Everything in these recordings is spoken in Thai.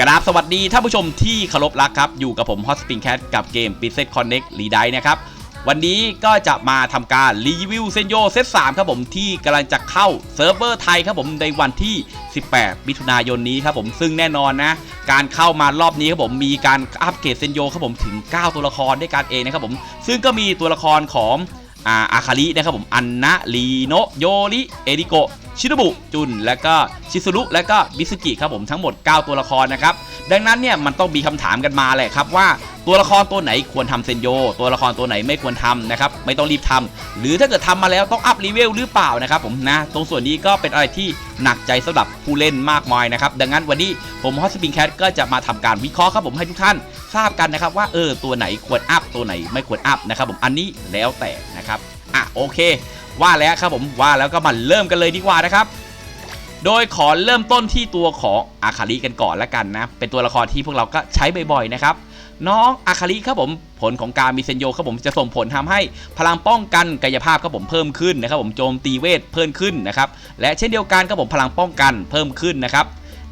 กราบสวัสดีท่านผู้ชมที่เคารพรักครับ อยู่กับผมฮอสปิงแคทกับเกม p i z z e t Connect รีไดนะครับ วันนี้ก็จะมาทำการรีวิวเซนโยเซต3ครับผมที่กำลังจะเข้าเซิร์ฟเวอร์ไทยครับผมในวันที่ 18 มิถุนายนนี้ครับผมซึ่งแน่นอนนะ การเข้ามารอบนี้ครับผมมีการอัปเกรดเซนโยครับผมถึง 9 ตัวละครด้วยกันเองนะครับผมซึ่งก็มีตัวละครของอาอาคารินะครับผมอันนะลีโนโยริเอริโก ชินบุจุน และก็ชิซุรุและก็มิซุกิครับผมทั้งหมด 9 ตัวละครนะครับดังนั้นเนี่ยมันต้องมีคำถามกันมาแหละครับว่าตัวละครตัวไหนควรทำเซนโย ตัวละครตัวไหนไม่ควรทำนะครับไม่ต้องรีบทำหรือถ้าเกิดทำมาแล้วต้องอัพรีเวลหรือเปล่านะครับผมนะตรงส่วนนี้ก็เป็นอะไรที่หนักใจสำหรับผู้เล่นมากมายนะครับดังนั้นวันนี้ผมฮอสปิงแคทก็จะมาทำการวิเคราะห์ครับผมให้ทุกท่านทราบกันนะครับว่าเออตัวไหนควรอัพตัวไหนไม่ควรอัพนะครับผมอันนี้แล้วแต่นะครับอะโอเค ว่าแล้วครับผมว่าแล้วก็มาเริ่มกันเลยดีกว่านะครับโดยขอเริ่มต้นที่ตัวของอาคาริกันก่อนละกันนะ เป็นตัวละครที่พวกเราก็ใช้บ่อยๆนะครับ น้องอาคาริครับผมผลของการมีเซนโยครับผมจะส่งผลทำให้พลังป้องกันกายภาพครับผมเพิ่มขึ้นนะครับ ผมโจมตีเวทเพิ่มขึ้นนะครับ และเช่นเดียวกันครับผมพลังป้องกันเพิ่มขึ้นนะครับ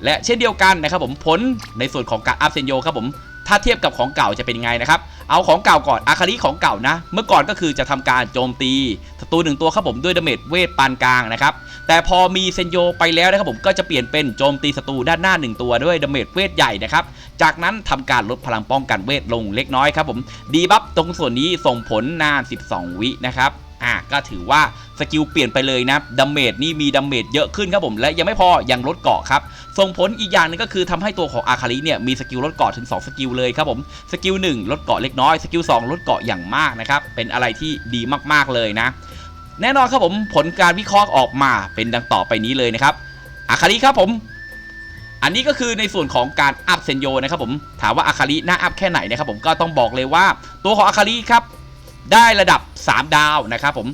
และเช่นเดียวกันนะครับผมผลในส่วนของการอัพเซนโยครับผม ถ้าเทียบกับของเก่าจะเป็นยังไงนะครับ เอาของเก่าก่อนอาคาริของเก่านะ เมื่อก่อนก็คือจะทำการโจมตีศัตรูหนึ่งตัวครับผมด้วยดาเมจเวทปานกลางนะครับ แต่พอมีเซนโยไปแล้วนะครับผมก็จะเปลี่ยนเป็นโจมตีศัตรูด้านหน้า 1 ตัวด้วยดาเมจเวทใหญ่นะครับ จากนั้นทำการลดพลังป้องกันเวทลงเล็กน้อยครับผม ดีบัฟตรงส่วนนี้ส่งผลนาน 12 วินะครับ อะก็ถือว่า กิลเปลี่ยนไปเลยนะดาเมจนี่มีดาเมจเยอะขึ้นครับผมและยังไม่พอยังลดเกาะครับส่งผลอีกอย่างหนึงก็คือทำให้ตัวของอาคาริเนี่ยมีสกิลลดเกาะถึง 2 สกิลเลยครับผมสกิล1ลดเกาะเล็กน้อยสกิล2ลดเกาะอย่างมากนะครับเป็นอะไรที่ดีมากๆเลยนะ แน่นอนครับผมผลการวิเคราะห์ออกมาเป็นดังต่อไปนี้เลยนะครับอาคาริครับผมอันนี้ก็คือในส่วนของการอัพเซนโยนะครับผมถามว่าอาคาริน่าอัพแค่ไหนนะครับผมก็ต้องบอกเลยว่า ตัวของอาคาริครับได้ระดับ 3 ดาวนะครับผม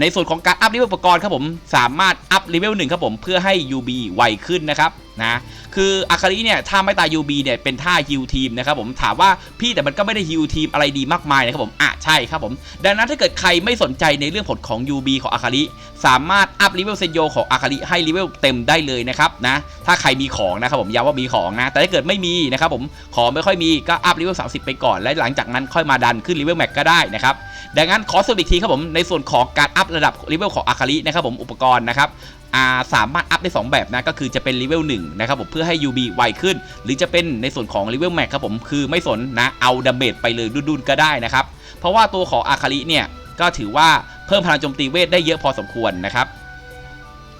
ในส่วนของการอัพเลเวลอุปกรณ์ครับผมสามารถอัพเลเวลหนึ่งครับผมเพื่อให้ UB ไวขึ้นนะครับ นะคืออาคาริเนี่ยถ้าไม่ตาย UB เนี่ยเป็นท่าฮิวทีมนะครับผมถามว่าพี่แต่มันก็ไม่ได้ฮิวทีมอะไรดีมากมายนะครับผมอะใช่ครับผม ดังนั้นถ้าเกิดใครไม่สนใจในเรื่องผลของ UB ของอาคาริสามารถอัพเลเวลเซนโยของอาคาริให้เลเวลเต็มได้เลยนะครับนะถ้าใครมีของนะครับผมย้ำว่ามีของนะแต่ถ้าเกิดไม่มีนะครับผมของไม่ค่อยมีก็อัพเลเวล30 ไปก่อน และหลังจากนั้นค่อยมาดันขึ้นเลเวลแม็กก็ได้นะครับดังนั้นขอสรุปอีกทีครับผมในส่วนของการอัพระดับเลเวลของอาคารินะครับผมอุปกรณ์นะครับ อ่าสามารถอัพได้ 2 แบบนะก็คือจะเป็นเลเวล1นะครับผมเพื่อให้ UB ไวขึ้น หรือจะเป็นในส่วนของเลเวลแม็กครับผมคือไม่สนนะเอาดาเมจไปเลยดุนๆก็ได้นะครับเพราะว่าตัวของอาคาริเนี่ยก็ถือว่าเพิ่มพลังโจมตีเวทได้เยอะพอสมควรนะครับ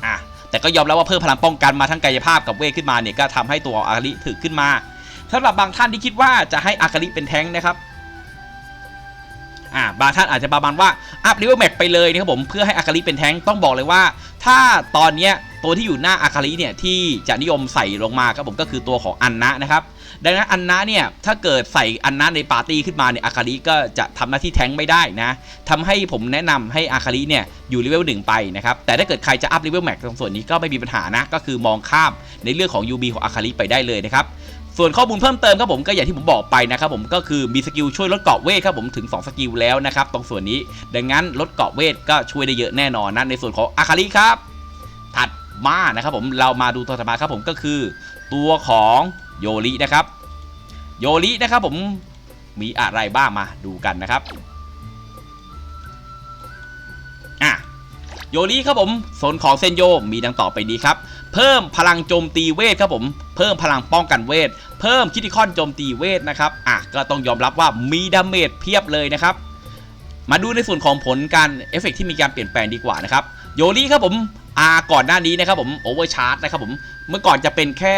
อะแต่ก็ยอมรับว่าเพิ่มพลังป้องกันมาทั้งกายภาพกับเวทขึ้นมาเนี่ยก็ทำให้ตัวอาคาริถึกขึ้นมาสำหรับบางท่านที่คิดว่าจะให้อาคาริเป็นแท้งนะครับ อ่าบางท่านอาจจะประมาณว่าอัพเลเวลแม็กไปเลยนะครับผมเพื่อให้อาคาริเป็นแท้งต้องบอกเลยว่า ถ้าตอนเนี้ยตัวที่อยู่หน้าอาคาริเนี่ยที่จะนิยมใส่ลงมาครับผมก็คือตัวของอันนะนะครับดังนั้นอันนะเนี่ยถ้าเกิดใส่อันนะในปาร์ตี้ขึ้นมาเนี่ยอาคาริก็จะทำหน้าที่แท้งไม่ได้นะทำให้ผมแนะนำให้อาคาริเนี่ยอยู่เลเวลหนึ่งไปนะครับแต่ถ้าเกิดใครจะอัพเลเวลแม็กตรงส่วนนี้ก็ไม่มีปัญหานะก็คือมองข้ามในเรื่องของ UB ของอาคาริไปได้เลยนะครับ ส่วนข้อมูลเพิ่มเติมครับผมก็อย่างที่ผมบอกไปนะครับผมก็คือมีสกิลช่วยลดเกาะเวทครับผมถึง 2 สกิลแล้วนะครับตรงส่วนนี้ ดังนั้นลดเกาะเวทก็ช่วยได้เยอะแน่นอนนะในส่วนของอาคาริครับ ถัดมานะครับผมเรามาดูตัวถัดมาครับผมก็คือ ตัวของโยรินะครับ โยรินะครับผมมีอะไรบ้างมาดูกันนะครับอะโยริครับผมโซนของเซนโยมีดังต่อไปนี้ครับ เพิ่มพลังโจมตีเวทครับผมเพิ่มพลังป้องกันเวท เพิ่มคิติคอนโจมตีเวทนะครับอะก็ต้องยอมรับว่ามีดาเมจเพียบเลยนะครับมาดูในส่วนของผลการเอฟเฟกต์ที่มีการเปลี่ยนแปลงดีกว่านะครับโยลี่ครับผมอ่าก่อนหน้านี้นะครับผมโอเวอร์ชาร์จนะครับผมเมื่อก่อนจะเป็นแค่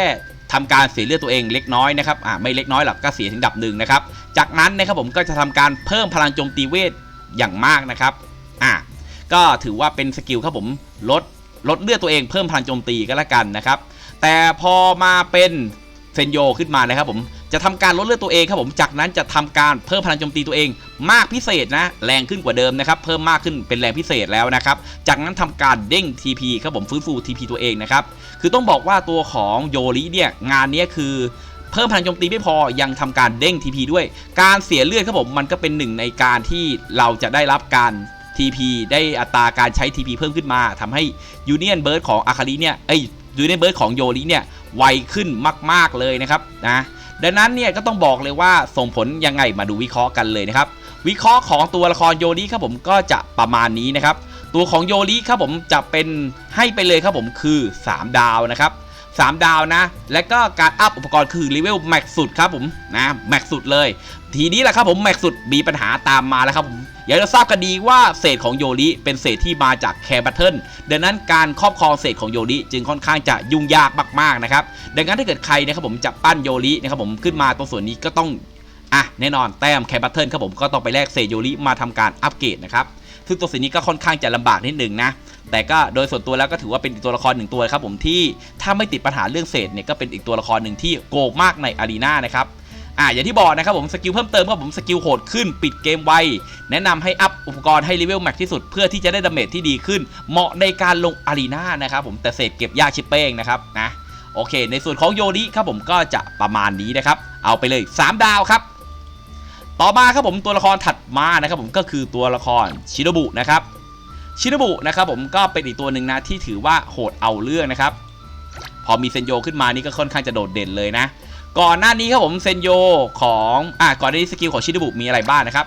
ทำการเสียเลือดตัวเองเล็กน้อยนะครับอ่าไม่เล็กน้อยหรอกก็เสียถึงดับหนึ่งนะครับจากนั้นนะครับผมก็จะทำการเพิ่มพลังโจมตีเวทอย่างมากนะครับอ่าก็ถือว่าเป็นสกิลครับผมลด ลดเลือดตัวเองเพิ่มพลังโจมตีก็แล้วกันนะครับแต่พอมาเป็นเซนโยขึ้นมานะครับผมจะทำการลดเลือดตัวเองครับผมจากนั้นจะทำการเพิ่มพลังโจมตีตัวเอง มากพิเศษนะแรงขึ้นกว่าเดิมนะครับเพิ่มมากขึ้นเป็นแรงพิเศษแล้วนะครับจากนั้นทำการเด้ง TP ครับผมฟื้นฟู TP ตัวเองนะครับคือต้องบอกว่าตัวของโยริเนี่ยงานนี้คือเพิ่มพลังโจมตีไม่พอยังทำการเด้ง TP ด้วย การเสียเลือดครับผมมันก็เป็นหนึ่งในการที่เราจะได้รับการ TP ได้อัตราการใช้ TP เพิ่มขึ้นมาทำให้ยูเนียนเบิร์ดของอาคาริเนี่ยเอ้ยยูเนเบิร์ดของโยริเนี่ยไวขึ้นมาก ๆเลยนะครับนะดังนั้นเนี่ยก็ต้องบอกเลยว่าส่งผลยังไงมาดูวิเคราะห์กันเลยนะครับวิเคราะห์ของตัวละครโยริครับผมก็จะประมาณนี้นะครับตัวของโยริครับผมจะเป็นให้ไปเลยครับผมคือ 3 ดาวนะครับ 3 ดาวนะ และก็การอัพอุปกรณ์คือเลเวลแม็กสุดครับผมนะแม็กสุดเลย ทีนี้แหละครับผมแม็กสุดมีปัญหาตามมาแล้วครับผมอยากจะทราบกันดีว่าเศษของโยริเป็นเศษที่มาจากแคร์บัตเทิลดังนั้นการครอบครองเศษของโยริจึงค่อนข้างจะยุ่งยากมากๆนะครับดังนั้นถ้าเกิดใครนะครับผมจะปั้นโยรินะครับผมขึ้นมาตรงส่วนนี้ก็ต้องอะแน่นอนแต้มแคร์บัตเทิลครับผมก็ต้องไปแลกเศษโยริมาทำการอัปเกรดนะครับ ซึ่งตัวส่วนนี้ก็ค่อนข้างจะลำบากนิดหนึ่งนะแต่ก็โดยส่วนตัวแล้วก็ถือว่าเป็นอีกตัวละครหนึ่งตัวครับผมที่ถ้าไม่ติดปัญหาเรื่องเศษเนี่ยก็เป็นอีกตัวละครหนึ่งที่โกงมากในอารีนานะครับอ่าอย่างที่บอกนะครับผมสกิลเพิ่มเติมครับผมสกิลโหดขึ้นปิดเกมไวแนะนำให้อัพอุปกรณ์ให้เลเวลแม็กที่สุดเพื่อที่จะได้ดาเมจที่ดีขึ้น เหมาะในการลงอารีนานะครับผมแต่เศษเก็บยากชิปเป้งนะครับนะโอเค ในส่วนของโยริครับผมก็จะประมาณนี้นะครับเอาไปเลย 3 ดาวครับ ต่อมาครับผมตัวละครถัดมานะครับผมก็คือตัวละครชิโนบุนะครับชินบุนะครับผมก็เป็นอีกตัวหนึ่งนะที่ถือว่าโหดเอาเรื่องนะครับ พอมีเซนโยขึ้นมานี่ก็ค่อนข้างจะโดดเด่นเลยนะ ก่อนหน้านี้ครับผมเซนโยของอะก่อนหน้านี้สกิลของชินบุมีอะไรบ้างนะครับ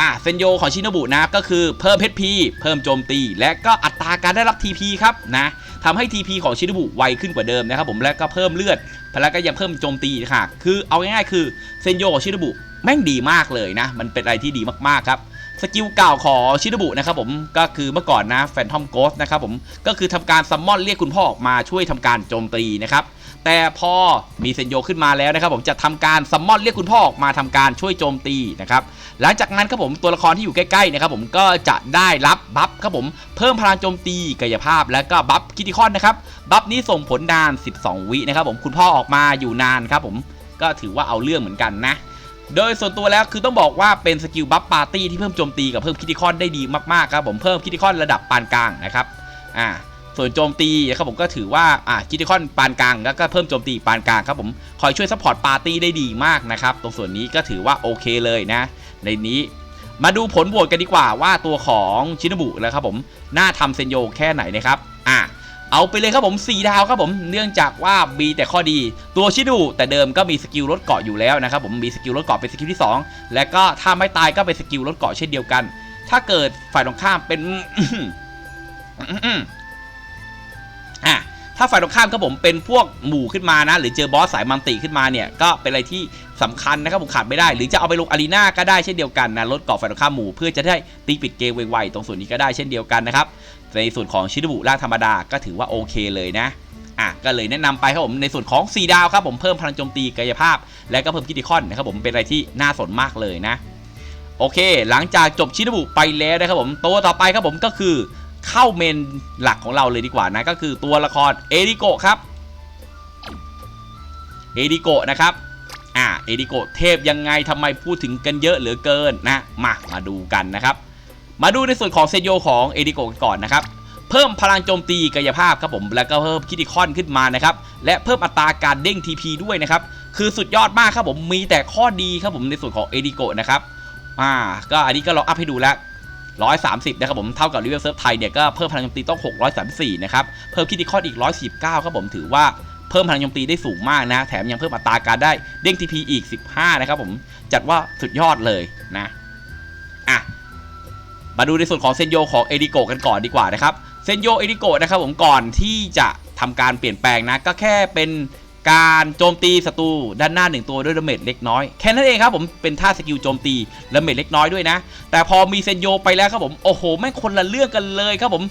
อะเซนโยของชินบุนะก็คือเพิ่มเพชรพีเพิ่มโจมตี และก็อัตราการได้รับ TP ครับนะทำให้ TP ของชินบุไวขึ้นกว่าเดิมนะครับผมและก็เพิ่มเลือดแล้วก็ยังเพิ่มโจมตีค่ะคือเอาง่ายๆคือเซนโยของชินบุ แม่งดีมากเลยนะ มันเป็นอะไรที่ดีมากๆครับสกิลเก่าของชินบุนะครับผมก็คือเมื่อก่อนนะแฟนทอมโกสนะครับผมก็คือทำการซัมมอนเรียกคุณพ่อออกมาช่วยทำการโจมตีนะครับแต่พอมีเซนโยขึ้นมาแล้วนะครับผมจะทำการซัมมอนเรียกคุณพ่อออกมาทำการช่วยโจมตีนะครับหลังจากนั้นครับผมตัวละครที่อยู่ใกล้ๆนะครับผมก็จะได้รับบัฟครับผมเพิ่มพลังโจมตีกายภาพ และก็บัฟคิติคอนนะครับบัฟนี้ส่งผลนาน 12 วินะครับผมคุณพ่อออกมาอยู่นานครับผมก็ถือว่าเอาเรื่องเหมือนกันนะ โดยส่วนตัวแล้วคือต้องบอกว่าเป็นสกิลบัฟปาร์ตี้ที่เพิ่มโจมตีกับเพิ่มคิติคอนได้ดีมากๆครับผมเพิ่มคิติคอนระดับปานกลางนะครับอ่าส่วนโจมตีนะครับผมก็ถือว่าอ่าคิติคอนปานกลางแล้วก็เพิ่มโจมตีปานกลางครับผมคอยช่วยซัพพอร์ตปาร์ตี้ได้ดีมากนะครับตรงส่วนนี้ก็ถือว่าโอเคเลยนะ ในนี้มาดูผลโหวตกันดีกว่าว่าตัวของชินบุแล้วครับผมน่าทำเซนโยแค่ไหนนะครับอ่า เอาไปเลยครับผม 4 ดาวครับผมเนื่องจากว่ามีแต่ข้อดี ตัวชิดูแต่เดิมก็มีสกิลลดเกาะอยู่แล้วนะครับผมมีสกิลลดเกาะเป็นสกิลที่ 2 และก็ถ้าไม่ตายก็เป็นสกิลลดเกาะเช่นเดียวกัน ถ้าเกิดฝ่ายตรงข้ามเป็นอะถ้าฝ่ายตรงข้ามครับผมเป็นพวกหมู่ขึ้นมานะ หรือเจอบอสสายมันติขึ้นมาเนี่ย ก็เป็นอะไรที่ สำคัญนะครับผมขาดไม่ได้ หรือจะเอาไปลงอารีนาก็ได้เช่นเดียวกันนะลดเกาะฝ่ายตรงข้ามหมู่เพื่อจะได้ตีปิดเกมไวๆตรงส่วนนี้ก็ได้เช่นเดียวกันนะครับในส่วนของชินบุร่างธรรมดาก็ถือว่าโอเคเลยนะอะก็เลยแนะนำไปครับผมในส่วนของ 4 ดาวครับผมเพิ่มพลังโจมตีกายภาพ และก็เพิ่มคิติคอนนะครับผมเป็นอะไรที่น่าสนมากเลยนะโอเค หลังจากจบชินบุไปแล้วนะครับผมตัวต่อไปครับผมก็คือเข้าเมนหลักของเราเลยดีกว่านะก็คือตัวละครเอริโกะครับเอริโกะนะครับ อ่าเอริโกเทพยังไงทำไมพูดถึงกันเยอะเหลือเกินนะมามาดูกันนะครับ มาดูในส่วนของเซโยของเอริโกะกันก่อนนะครับเพิ่มพลังโจมตีกายภาพครับผมแล้วก็เพิ่มคิติคอนขึ้นมานะครับและเพิ่มอัตราการเด้ง TP ด้วยนะครับคือสุดยอดมากครับผมมีแต่ข้อดีครับผมในส่วนของเอริโกนะครับอ่าก็อันนี้ก็ลองอัพให้ดูแล้ว130 นะครับผม เท่ากับรีเวลเซิร์ฟไทยเนี่ยก็เพิ่มพลังโจมตีต้อง 634 นะครับ เพิ่มคิติคอนอีก119ครับผมถือว่า เพิ่มพลังโจมตีได้สูงมากนะ แถมยังเพิ่มอัตราการได้เด้ง TP อีก 15 นะครับผมจัดว่าสุดยอดเลยนะอะมาดูในส่วนของเซนโยของเอริโกกันก่อนดีกว่านะครับเซนโยเอริโกนะครับผมก่อนที่จะทำการเปลี่ยนแปลงนะ ก็แค่เป็นการโจมตีศัตรูด้านหน้าหนึ่งตัวด้วยดาเมจเล็กน้อยแค่นั้นเองครับผมเป็นท่าสกิลโจมตีดาเมจเล็กน้อยด้วยนะ แต่พอมีเซนโยไปแล้วครับผมโอ้โหแม่งคนละเรื่องกันเลยครับผม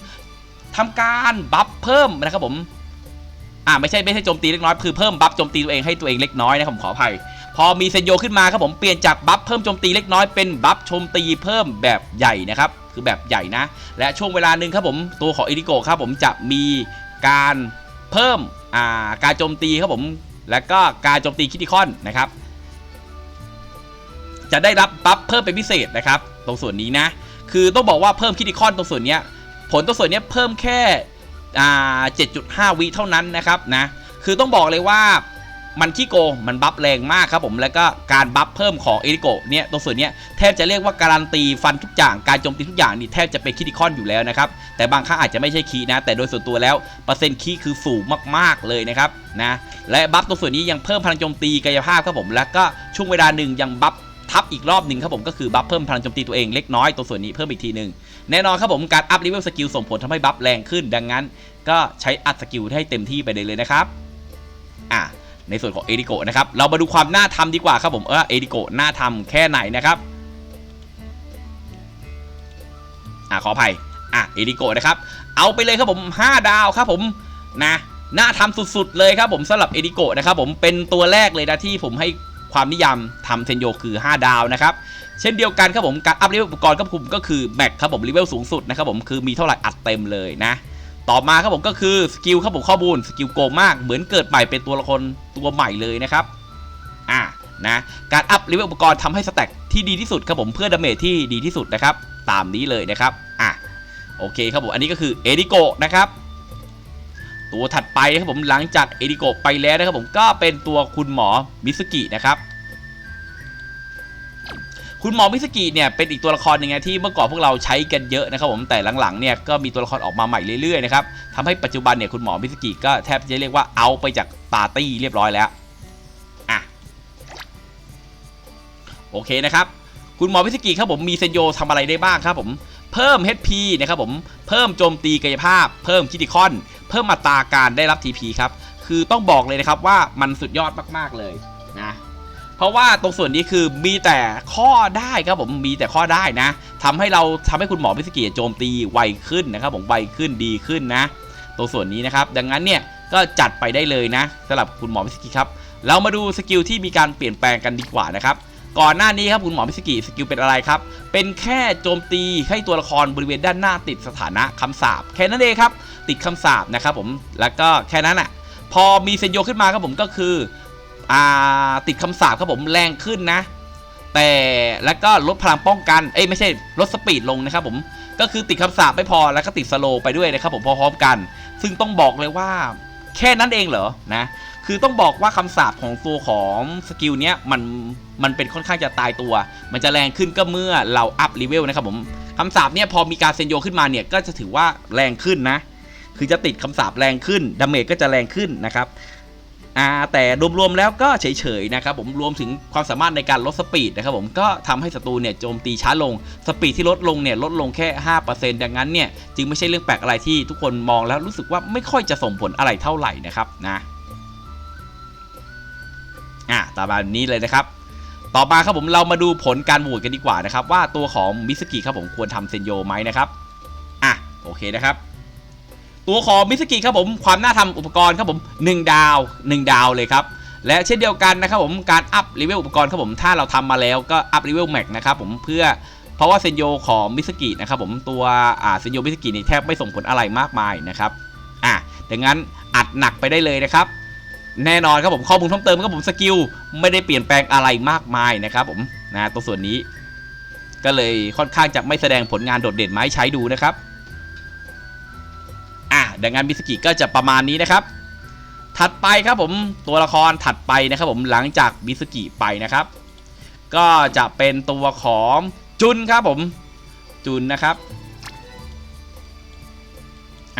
ทำการบัฟเพิ่มนะครับผม อ่าไม่ใช่ไม่ใช่โจมตีเล็กน้อยคือเพิ่มบัฟโจมตีตัวเองให้ตัวเองเล็กน้อยนะผมขออภัย พอมีเซนโยขึ้นมาครับผมเปลี่ยนจากบัฟเพิ่มโจมตีเล็กน้อยเป็นบัฟโจมตีเพิ่มแบบใหญ่นะครับคือแบบใหญ่นะ และช่วงเวลาหนึ่งครับผมตัวของเอริโกครับผมจะมีการเพิ่มอ่าการโจมตีครับผมและก็การโจมตีคิติคอนนะครับ จะได้รับบัฟเพิ่มเป็นพิเศษนะครับ ตรงส่วนนี้นะ คือต้องบอกว่าเพิ่มคิติคอนตรงส่วนเนี้ยผลตรงส่วนเนี้ยเพิ่มแค่ อ่า7.5วิเท่านั้นนะครับนะคือต้องบอกเลยว่ามันขี้โกงมันบัฟแรงมากครับผมแล้วก็การบัฟเพิ่มของเอริโกเนี่ยตรงส่วนเนี้ยแทบจะเรียกว่าการันตีฟันทุกอย่างการโจมตีทุกอย่างนี่แทบจะเป็นคิดิคอนอยู่แล้วนะครับแต่บางครั้งอาจจะไม่ใช่คีนะ แต่โดยส่วนตัวแล้วเปอร์เซ็นต์คีคือสูงมากๆเลยนะครับนะและบัฟตรงส่วนนี้ยังเพิ่มพลังโจมตีกายภาพครับผมแล้วก็ช่วงเวลาหนึ่งยังบัฟ ทับอีกรอบหนึ่งครับผมก็คือบัฟเพิ่มพลังโจมตีตัวเองเล็กน้อยตรงส่วนนี้เพิ่มอีกทีหนึ่งแน่นอนครับผมการอัพเลเวลสกิลส่งผลทำให้บัฟแรงขึ้น ดังนั้น ก็ใช้อัดสกิลให้เต็มที่ไปเลยเลยนะครับอะในส่วนของเอดิโกนะครับเรามาดูความน่าทำดีกว่าครับผมเออเอดิโกน่าทำแค่ไหนนะครับอะขออภัยอะเอดิโกนะครับเอาไปเลยครับผม 5 ดาวครับผมนะน่าทำสุดๆเลยครับผมสำหรับเอดิโกนะครับผมเป็นตัวแรกเลยนะที่ผมให้ ความนิยมทำเซนโยคือ 5 ดาวนะครับเช่นเดียวกันครับผมการอัพเลเวลอุปกรณ์ครับผมก็คือแม็กครับผมเลเวลสูงสุดนะครับผมคือมีเท่าไหร่อัดเต็มเลยนะต่อมาครับผมก็คือสกิลครับผมข้อมูลสกิลโกมากเหมือนเกิดใหม่เป็นตัวละครตัวใหม่เลยนะครับอ่านะการอัพเลเวลอุปกรณ์ทำให้สแต็กที่ดีที่สุดครับผมเพื่อดาเมจที่ดีที่สุดนะครับตามนี้เลยนะครับอะโอเคครับผมอันนี้ก็คือเอดิโกนะครับ ตัวถัดไปครับผมหลังจากเอดิโกไปแล้วนะครับผมก็เป็นตัวคุณหมอมิสกินะครับคุณหมอมิสกิเนี่ยเป็นอีกตัวละครหนึ่งนะที่เมื่อก่อนพวกเราใช้กันเยอะนะครับผมแต่หลังๆเนี่ยก็มีตัวละครออกมาใหม่เรื่อยๆนะครับทำให้ปัจจุบันเนี่ยคุณหมอมิสกิก็แทบจะเรียกว่าเอาไปจากปาร์ตี้เรียบร้อยแล้วอะโอเคนะครับคุณหมอมิสกิครับผมมีเซนโยทำอะไรได้บ้างครับผมเพิ่ม HP นะครับผมเพิ่มโจมตีกายภาพ เพิ่มคิติคอน เพิ่มอัตราการได้รับ TP ครับ คือต้องบอกเลยนะครับว่ามันสุดยอดมากๆเลยนะเพราะว่าตรงส่วนนี้คือมีแต่ข้อได้ครับผมมีแต่ข้อได้นะทำให้เราทำให้คุณหมอพิสกีโจมตีไวขึ้นนะครับ ผมไวขึ้นดีขึ้นนะ ตรงส่วนนี้นะครับ ดังนั้นเนี่ยก็จัดไปได้เลยนะสำหรับคุณหมอพิสกีครับ เรามาดูสกิลที่มีการเปลี่ยนแปลงกันดีกว่านะครับ ก่อนหน้านี้ครับคุณหมอพิสกีสกิลเป็นอะไรครับ เป็นแค่โจมตีให้ตัวละครบริเวณด้านหน้าติดสถานะคำสาปแค่นั้นเองครับ ติดคำสาปนะครับผมแล้วก็แค่นั้นอะพอมีเซนโยขึ้นมาครับผมก็คืออ่าติดคำสาปครับผมแรงขึ้นนะ แต่แล้วก็ลดพลังป้องกันเอ้ยไม่ใช่ลดสปีดลงนะครับผมก็คือติดคำสาปไม่พอแล้วก็ติดสโลไปด้วยนะครับผมพร้อมกัน ซึ่งต้องบอกเลยว่าแค่นั้นเองเหรอนะ คือต้องบอกว่าคำสาปของตัวของสกิลเนี้ยมันมันเป็นค่อนข้างจะตายตัว มันจะแรงขึ้นก็เมื่อเราอัพเลเวลนะครับผมคำสาปเนี่ยพอมีการเซนโยขึ้นมาเนี่ยก็จะถือว่าแรงขึ้นนะ คือจะติดคำสาปแรงขึ้นดาเมจก็จะแรงขึ้นนะครับอ่าแต่รวมๆแล้วก็เฉยๆนะครับผมรวมถึงความสามารถในการลดสปีดนะครับผมก็ทำให้ศัตรูเนี่ยโจมตีช้าลง สปีดที่ลดลงเนี่ยลดลงแค่ 5%ดังนั้นเนี่ยจึงไม่ใช่เรื่องแปลกอะไรที่ทุกคนมองแล้วรู้สึกว่าไม่ค่อยจะส่งผลอะไรเท่าไหร่นะครับนะ อะตามแบบนี้เลยนะครับ ต่อมาครับผมเรามาดูผลการโหวตกันดีกว่านะครับ ว่าตัวของมิสกิครับผมควรทำเซนโยไหมนะครับอะโอเคนะครับ ตัวของมิสกิครับผมความน่าทำอุปกรณ์ครับผม 1 ดาว 1 ดาวเลยครับและเช่นเดียวกันนะครับผมการอัพเลเวลอุปกรณ์ครับผมถ้าเราทำมาแล้วก็อัพเลเวลแม็กนะครับผมเพื่อเพราะว่าเซนโยของมิสกินะครับผมตัวอ่าเซนโยมิสกินี่แทบไม่ส่งผลอะไรมากมายนะครับอะดังนั้นอัดหนักไปได้เลยนะครับ แน่นอนครับผมข้อมูลเพิ่มเติมครับผมสกิลไม่ได้เปลี่ยนแปลงอะไรมากมายนะครับผมนะตัวส่วนนี้ ก็เลยค่อนข้างจะไม่แสดงผลงานโดดเด่นมาให้ใช้ดูนะครับอะดังนั้นมิสกิก็จะประมาณนี้นะครับ ถัดไปครับผมตัวละครถัดไปนะครับผมหลังจากมิสกิไปนะครับ ก็จะเป็นตัวของจุนครับผมจุนนะครับ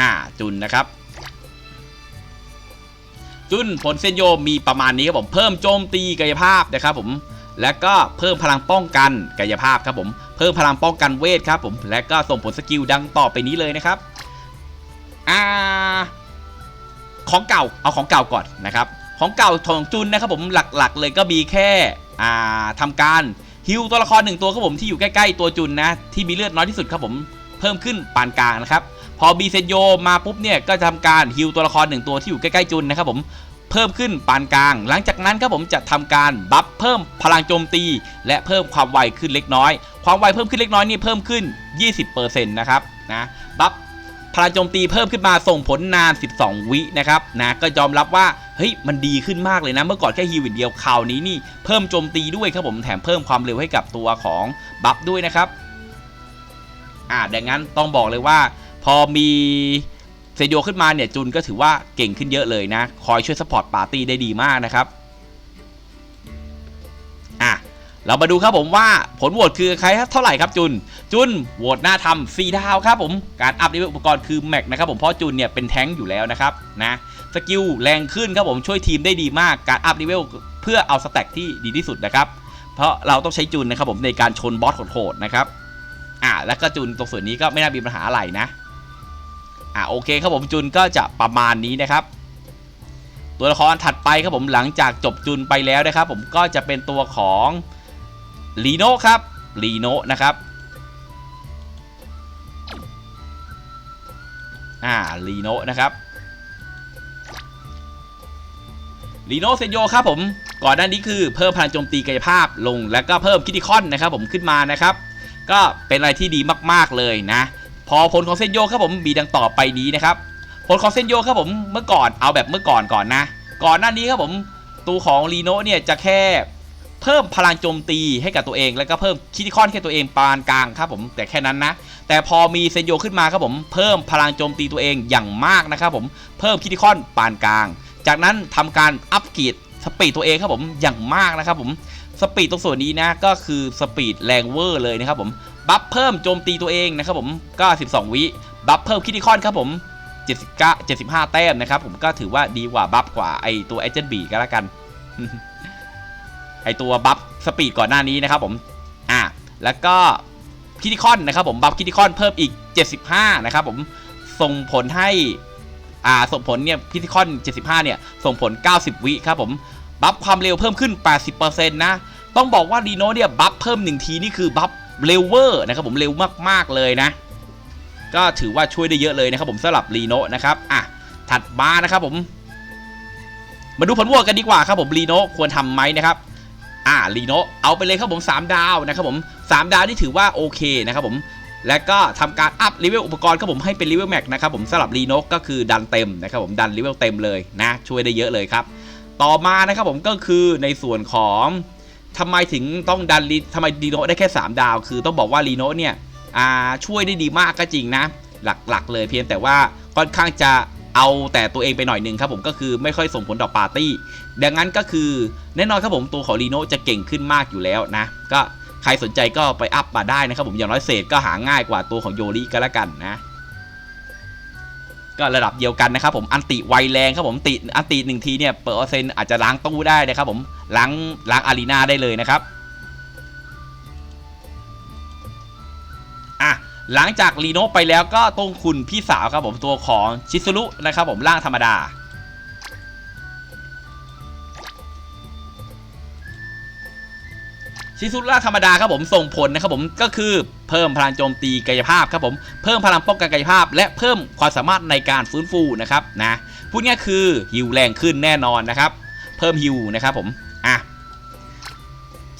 อ่าจุนนะครับ จุนผลเซนโยมีประมาณนี้ครับผมเพิ่มโจมตีกายภาพนะครับผมและก็เพิ่มพลังป้องกันกายภาพครับผมเพิ่มพลังป้องกันเวทครับผมและก็ส่งผลสกิลดังต่อไปนี้เลยนะครับอ่าของเก่าเอาของเก่าก่อนนะครับของเก่าของจุนนะครับผมหลักๆ เลยก็มีแค่อ่าทำการฮิวตัวละครหนึ่งตัวครับผมที่อยู่ใกล้ๆตัวจุนนะที่มีเลือดน้อยที่สุดครับผมเพิ่มขึ้นปานกลางนะครับ พอบีเซนโยมาปุ๊บเนี่ยก็จะทำการฮิวตัวละครหนึ่งตัวที่อยู่ใกล้ๆจุนนะครับผมเพิ่มขึ้นปานกลาง หลังจากนั้นครับผมจะทำการบัฟเพิ่มพลังโจมตี และเพิ่มความไวขึ้นเล็กน้อย ความไวเพิ่มขึ้นเล็กน้อยนี่เพิ่มขึ้น 20%นะครับนะบัฟพลังโจมตีเพิ่มขึ้นมาส่งผลนาน 12 วินะครับนะก็ยอมรับว่าเฮ้ยมันดีขึ้นมากเลยนะเมื่อก่อนแค่ฮีวินเดียวคราวนี้นี่เพิ่มโจมตีด้วยครับผมแถมเพิ่มความเร็วให้กับตัวของบัฟด้วยนะครับอ่าดังนั้นต้องบอกเลยว่า พอมีเซโยขึ้นมาเนี่ยจุนก็ถือว่าเก่งขึ้นเยอะเลยนะ คอยช่วยสปอร์ตปาร์ตี้ได้ดีมากนะครับอะเรามาดูครับผมว่าผลโหวตคือใครเท่าไหร่ครับจุน จุนโหวตหน้าทำ4ดาวครับผมการอัพเลเวลอุปกรณ์คือแม็กนะครับผมเพราะจุนเนี่ยเป็นแท้งอยู่แล้วนะครับนะสกิลแรงขึ้นครับผมช่วยทีมได้ดีมากการอัพเลเวลเพื่อเอาสแต็กที่ดีที่สุดนะครับ เพราะเราต้องใช้จุนนะครับผมในการชนบอสโหดๆนะครับอ่าแล้วก็จุนตรงส่วนนี้ก็ไม่น่ามีปัญหาอะไรนะ อ่าโอเคครับผมจุนก็จะประมาณนี้นะครับตัวละครถัดไปครับผมหลังจากจบจุนไปแล้วนะครับ ผมก็จะเป็นตัวของลีโนครับลีโนนะครับอ่าลีโนนะครับลีโนเซโยครับผมก่อนหน้านี้คือเพิ่มพลังโจมตีกายภาพลง แล้วก็เพิ่มคิติคอนนะครับผมขึ้นมานะครับ ก็เป็นอะไรที่ดีมากๆเลยนะ อผลของเซนโยครับผมมีดังต่อไปนี้นะครับ ผลของเซนโยครับผมเมื่อก่อนเอาแบบเมื่อก่อนก่อนนะ ก่อนหน้านี้ครับผมตัวของลีโนเนี่ยจะแค่เพิ่มพลังโจมตีให้กับตัวเอง แล้วก็เพิ่มคิติคอนแค่ตัวเองปานกลางครับผมแต่แค่นั้นนะ แต่พอมีเซนโยขึ้นมาครับผมเพิ่มพลังโจมตีตัวเองอย่างมากนะครับผมเพิ่มคิติคอนปานกลาง จากนั้นทำการอัปเกรดสปีดตัวเองครับผมอย่างมากนะครับผมสปีดตรงส่วนนี้นะก็คือสปีดแรงเวอร์เลยนะครับผม บัฟเพิ่มโจมตีตัวเองนะครับผมก็ 12 วิบัฟเพิ่มคิติคอนครับผม79 75 แต้มนะครับผมก็ถือว่าดีกว่าบัฟกว่าไอตัวเอเจนต์บีก็แล้วกันไอตัวบัฟสปีดก่อนหน้านี้นะครับผมอะแล้วก็คิติคอนนะครับผมบัฟคิติคอนเพิ่มอีก 75 นะครับผมส่งผลให้อ่าส่งผลเนี่ยคิติคอน 75 เนี่ยส่งผล 90 วิครับผมบัฟความเร็วเพิ่มขึ้น 80%นะต้องบอกว่าดีโนเนี่ยบัฟเพิ่มหนึ่งทีนี่คือบัฟ เร็วเวอร์นะครับผมเร็วมากๆเลยนะ ก็ถือว่าช่วยได้เยอะเลยนะครับผมสำหรับลีโนนะครับอะถัดมานะครับผม มาดูผลโหวกันดีกว่าครับผมลีโนควรทำไหมนะครับอ่าลีโนเอาไปเลยครับผม 3 ดาวนะครับผม3ดาวนี่ถือว่าโอเคนะครับผมและก็ทำการอัพเลเวลอุปกรณ์ครับผมให้เป็นเลเวลแม็กนะครับผมสำหรับลีโนก็คือดันเต็มนะครับผมดันเลเวลเต็มเลยนะช่วยได้เยอะเลยครับ ต่อมานะครับผมก็คือในส่วนของ ทำไมถึงต้องดันลีทำไมลีโนได้แค่ 3 ดาว คือต้องบอกว่าลีโนเนี่ยช่วยได้ดีมากก็จริงนะ หลักๆ เลยเพียงแต่ว่าค่อนข้างจะเอาแต่ตัวเองไปหน่อยหนึ่งครับผมก็คือไม่ค่อยส่งผลต่อปาร์ตี้ ดังนั้นก็คือแน่นอนครับผมตัวของลีโนจะเก่งขึ้นมากอยู่แล้วนะ ก็ใครสนใจก็ไปอัพมาได้นะครับผมอย่างน้อยเศษก็หาง่ายกว่าตัวของโยริก็แล้วกันนะ ก็ระดับเดียวกันนะครับผมอันติไวแรงครับผมติอันติหนึ่งทีเนี่ยเปอร์เซ็นต์อาจจะล้างตู้ได้นะครับผมล้างล้างอารีนาได้เลยนะครับอะหลังจากลีโนไปแล้วก็ตรงคุณพี่สาวครับผมตัวของชิซุรุนะครับผมร่างธรรมดา ชิซุรุร่าธรรมดาครับผมส่งผลนะครับผมก็คือเพิ่มพลังโจมตีกายภาพครับผมเพิ่มพลังป้องกันกายภาพ และเพิ่มความสามารถในการฟื้นฟูนะครับนะพูดง่ายคือฮิวแรงขึ้นแน่นอนนะครับ เพิ่มฮิวนะครับผมอะ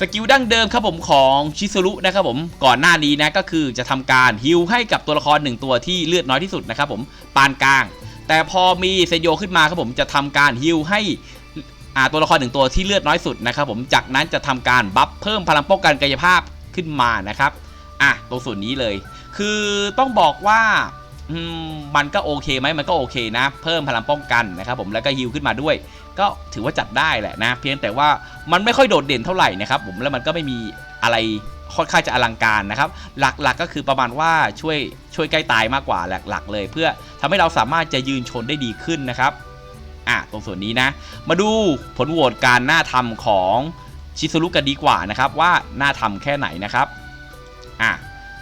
สกิลดั้งเดิมครับผมของชิซุรุนะครับผมก่อนหน้านี้นะก็คือจะทำการฮิลให้กับตัวละครหนึ่งตัวที่เลือดน้อยที่สุดนะครับผมปานกลาง แต่พอมีเซโยขึ้นมาครับผมจะทำการฮิลให้ ตัวละครหนึ่งตัวที่เลือดน้อยสุดนะครับผมจากนั้นจะทำการบัฟเพิ่มพลังป้องกันกายภาพขึ้นมานะครับอะตรงส่วนนี้เลย คือต้องบอกว่ามันก็โอเคไหมมันก็โอเคนะ เพิ่มพลังป้องกันนะครับผมแล้วก็ฮิลขึ้นมาด้วย ก็ถือว่าจัดได้แหละนะ เพียงแต่ว่ามันไม่ค่อยโดดเด่นเท่าไหร่นะครับผมแล้วมันก็ไม่มีอะไรค่อนข้างจะอลังการนะครับ หลักๆกก็คือประมาณว่าช่วยช่วยใกล้ตายมากกว่าหลักๆ เลย เพื่อทำให้เราสามารถจะยืนชนได้ดีขึ้นนะครับ อะตรงส่วนนี้นะ มาดูผลโหวตการหน้าทำของชิซุรุกันดีกว่านะครับ ว่าหน้าทำแค่ไหนนะครับอะ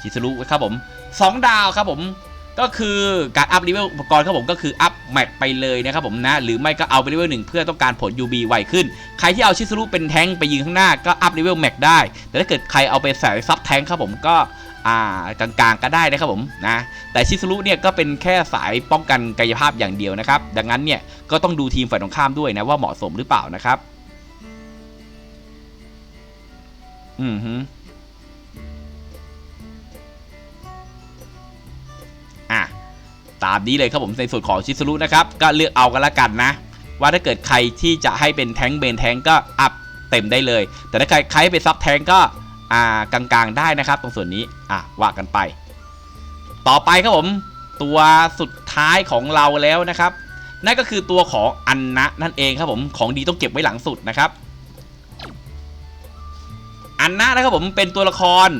ชิซุรุครับผมสองดาวครับผมก็คือการอัพเลเวลอุปกรณ์ครับผมก็คืออัพแม็กไปเลยนะครับผมนะหรือไม่ก็เอาไปเลเวลหนึ่งเพื่อต้องการผล UB ไวขึ้น ใครที่เอาชิซุรุเป็นแท้งไปยิงข้างหน้าก็อัพเลเวลแม็กได้ แต่ถ้าเกิดใครเอาไปใส่ซับแท้งครับผมก็ อ่ากลางๆก็ได้นะครับผมนะแต่ชิซุรุเนี่ยก็เป็นแค่สายป้องกันกายภาพอย่างเดียวนะครับ ดังนั้นเนี่ยก็ต้องดูทีมฝ่ายตรงข้ามด้วยนะว่าเหมาะสมหรือเปล่านะครับ อืมฮึอะตามนี้เลยครับผมในส่วนของชิซุรุนะครับ ก็เลือกเอากันละกันนะ ว่าถ้าเกิดใครที่จะให้เป็นแท้งเบนแท้งก็อัพเต็มได้เลย แต่ถ้าใครใครเป็นซับแท้งก็ อ่ากลางๆได้นะครับ ตรงส่วนนี้อะว่ากันไป ต่อไปครับผมตัวสุดท้ายของเราแล้วนะครับ นั่นก็คือตัวของอันนะนั่นเองครับผมของดีต้องเก็บไว้หลังสุดนะครับอันนะนะครับผมเป็นตัวละคร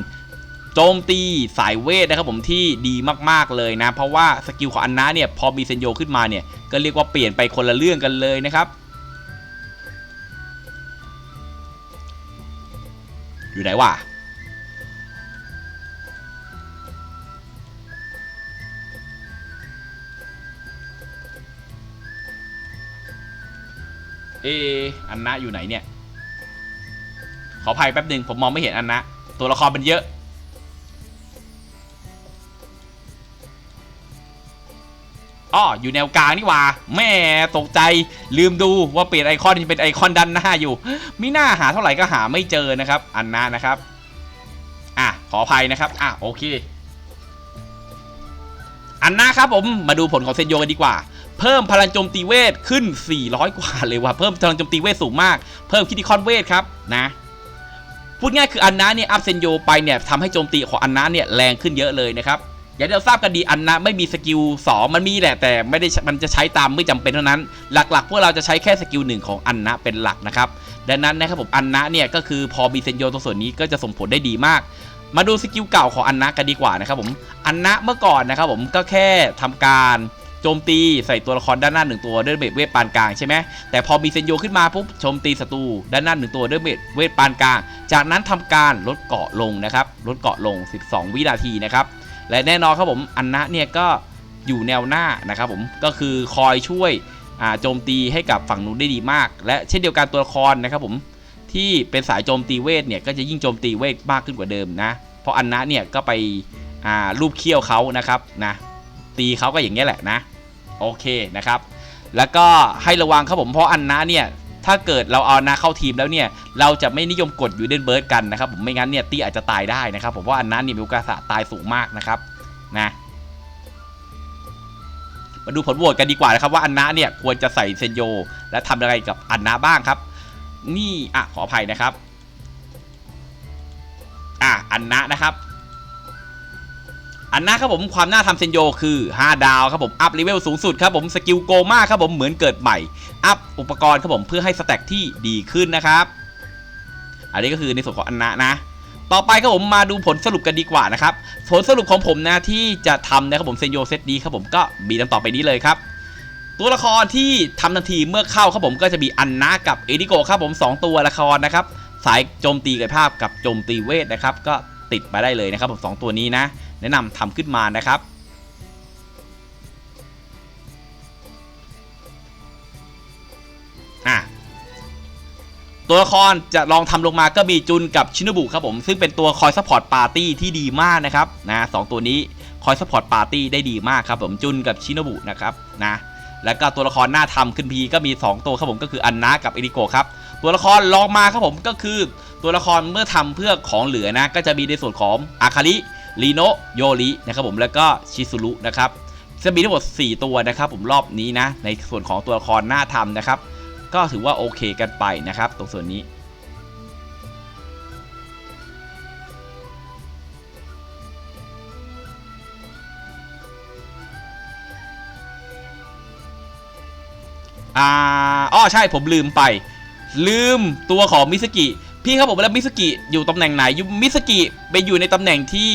โจมตีสายเวทนะครับผมที่ดีมากๆเลยนะ เพราะว่าสกิลของอันนะเนี่ยพอมีเซนโยขึ้นมาเนี่ยก็เรียกว่าเปลี่ยนไปคนละเรื่องกันเลยนะครับ อยู่ไหนวะเอะอันนะอยู่ไหนเนี่ย ขออภัยแป๊บหนึ่งผมมองไม่เห็นอันนะ ตัวละครมันเยอะ อ้ออยู่แนวกลางนี่ว่าแม่ตกใจลืมดูว่าเปลี่ยนไอคอนที่เป็นไอคอนด้านหน้าอยู่มิน่าหาเท่าไหร่ก็หาไม่เจอนะครับ อันนะนะครับ อะขออภัยนะครับ อะโอเค อันนะครับผมมาดูผลของเซนโยกันดีกว่า เพิ่มพลังโจมตีเวทขึ้น 400 กว่าเลยว่ะเพิ่มพลังโจมตีเวทสูงมาก เพิ่มคิติคอนเวทครับนะพูดง่ายคืออันนะเนี่ยอัพเซนโยไปเนี่ยทำให้โจมตีของอันนะเนี่ยแรงขึ้นเยอะเลยนะครับ อย่างที่เราทราบกันดีอันนะไม่มีสกิล2มันมีแหละแต่ไม่ได้มันจะใช้ตามไม่จำเป็นเท่านั้น หลักๆ พวกเราจะใช้แค่สกิลหนึ่งของอันนะเป็นหลักนะครับดังนั้นนะครับผมอันนะเนี่ยก็คือพอมีเซนโยตรงส่วนนี้ก็จะส่งผลได้ดีมาก มาดูสกิลเก่าของอันนะกันดีกว่านะครับผมอันนะเมื่อก่อนนะครับผมก็แค่ทำการโจมตีใส่ตัวละครด้านหน้าหนึ่งตัวด้วยเบสเวทปานกลางใช่ไหมแต่พอมีเซนโยขึ้นมาปุ๊บโจมตีศัตรูด้านหน้าหนึ่งตัวด้วยเบสเวทปานกลาง จากนั้นทำการลดเกาะลงนะครับลดเกาะลง 12 วินาทีนะครับ และแน่นอนครับผมอันนะเนี่ยก็อยู่แนวหน้านะครับผมก็คือคอยช่วยโจมตีให้กับฝั่งนู้นได้ดีมาก และเช่นเดียวกันตัวละครนะครับผมที่เป็นสายโจมตีเวทเนี่ยก็จะยิ่งโจมตีเวทมากขึ้นกว่าเดิมนะเพราะอันนะเนี่ยก็ไปรูปเคี้ยวเขานะครับนะตีเขาก็อย่างนี้แหละนะโอเคนะครับแล้วก็ให้ระวังครับผมเพราะอันนะเนี่ย ถ้าเกิดเราเอานนะเข้าทีมแล้วเนี่ย เราจะไม่นิยมกดยูเดนเบิร์ดกันนะครับผมไม่งั้นเนี่ยตีอาจจะตายได้นะครับผมว่าอันนั้นเนี่ยมีโอกาสตายสูงมากนะครับนะมาดูผลโหวตกันดีกว่านะครับว่าอันนะเนี่ยควรจะใส่เซนโย และทำอะไรกับอันนะบ้างครับ นี่อะขออภัยนะครับ อะอันนะนะครับ อันนะครับผมความน่าทำเซนโยคือ 5 ดาวครับผมอัพเลเวลสูงสุดครับผมสกิลโกมากครับผมเหมือนเกิดใหม่ อัพอุปกรณ์ครับผมเพื่อให้สแต็กที่ดีขึ้นนะครับ อันนี้ก็คือในส่วนของอันนะนะ ต่อไปครับผมมาดูผลสรุปกันดีกว่านะครับผลสรุปของผมนะที่จะทำนะครับผมเซนโยเซตนี้ครับผมก็มีดังต่อไปนี้เลยครับตัวละครที่ทำทันทีเมื่อเข้าครับผมก็จะมีอันนะกับเอดิโกครับผม 2 ตัวละครนะครับ สายโจมตีกายภาพกับโจมตีเวทนะครับ ก็ติดมาได้เลยนะครับผมสองตัวนี้นะ แนะนำทำขึ้นมานะครับอะตัวละครจะลองทำลงมาก็มีจุนกับชินบุครับผมซึ่งเป็นตัวคอยซัพพอร์ตปาร์ตี้ที่ดีมากนะครับนะสองตัวนี้คอยซัพพอร์ตปาร์ตี้ได้ดีมากครับผมจุนกับชินบุนะครับนะแล้วก็ตัวละครหน้าทำขึ้นพีก็มี 2 ตัวครับผมก็คืออันนะกับเอริโกครับตัวละครลองมาครับผมก็คือ ตัวละครเมื่อทำเพื่อของเหลือนะ ก็จะมีในส่วนของอาคาริ ลีโนโยรินะครับผมแล้วก็ชิซุรุนะครับจะมีทั้งหมด 4 ตัวนะครับผมรอบนี้นะ ในส่วนของตัวละครหน้าทำนะครับ ก็ถือว่าโอเคกันไปนะครับ ตรงส่วนนี้อ่าอ้อใช่ผมลืมไป ลืมตัวของมิสกิ พี่ครับผมแล้วมิสกิอยู่ตำแหน่งไหนมิสกิไปอยู่ในตำแหน่งที่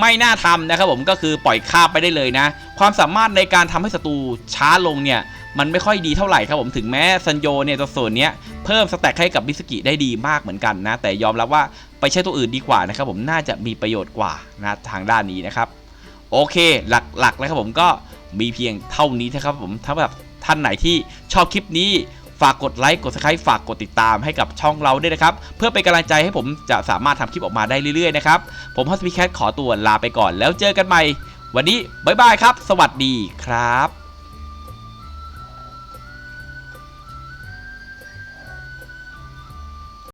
ไม่น่าทำนะครับผมก็คือปล่อยข้าไปได้เลยนะ ความสามารถในการทำให้ศัตรูช้าลงเนี่ยมันไม่ค่อยดีเท่าไหร่ครับผมถึงแม้ซันโยเนี่ยตัวส่วนเนี้ยเพิ่มสแต็กให้กับมิสกิได้ดีมากเหมือนกันนะ แต่ยอมรับว่าไปใช้ตัวอื่นดีกว่านะครับผมน่าจะมีประโยชน์กว่านะทางด้านนี้นะครับ โอเคหลักๆนะครับผมก็มีเพียงเท่านี้นะครับผมถ้าแบบท่านไหนที่ชอบคลิปนี้ ฝากกดไลค์กดซับสไครต์ฝากกดติดตามให้กับช่องเราด้วยนะครับ เพื่อเป็นกำลังใจให้ผมจะสามารถทำคลิปออกมาได้เรื่อยๆนะครับ ผมฮอสพีแคทขอตัวลาไปก่อนแล้วเจอกันใหม่ วันนี้บ๊ายบายครับ สวัสดีครับ